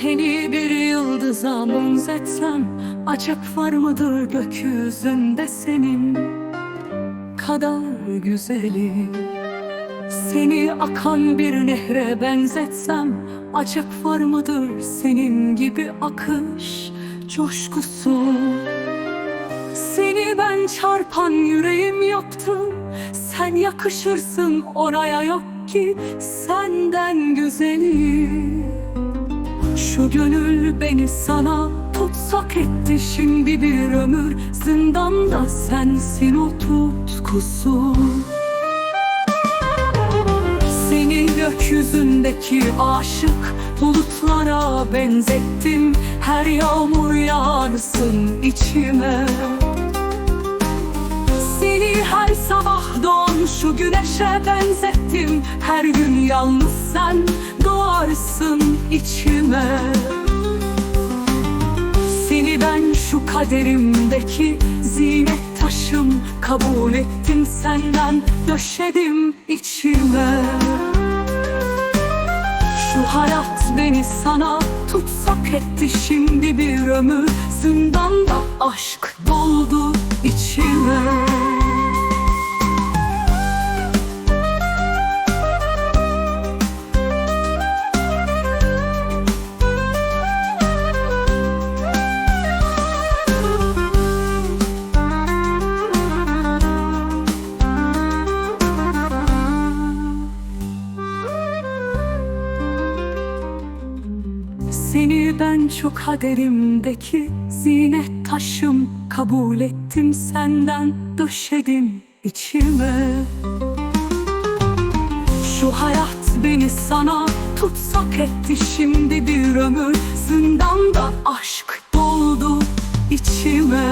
Seni bir yıldıza benzetsem Acep var mıdır gökyüzünde senin? Kadar güzeli Seni akan bir nehre benzetsem Acep var mıdır senin gibi akış Coşkusu? Seni ben çarpan yüreğim yaptım Sen yakışırsın oraya yok ki Senden güzeli şu gönül beni sana tutsak etti şimdi bir ömür. Zindanda sensin o tutkusu. Seni gökyüzündeki aşık bulutlara benzettim. Her yağmur yağarsın içime güneşe benzettim. Her gün yalnız sen doğarsın içime. Seni ben şu kaderimdeki zinet taşım Kabul ettim. Senden döşedim içime. Şu hayat beni sana tutsak etti. Şimdi bir ömür Zindanda aşk doldu içime Seni ben şu kaderimdeki zinet taşım. Kabul ettim senden döşedim içime Şu hayat beni sana tutsak etti şimdi bir ömür. Zindanda aşk doldu içime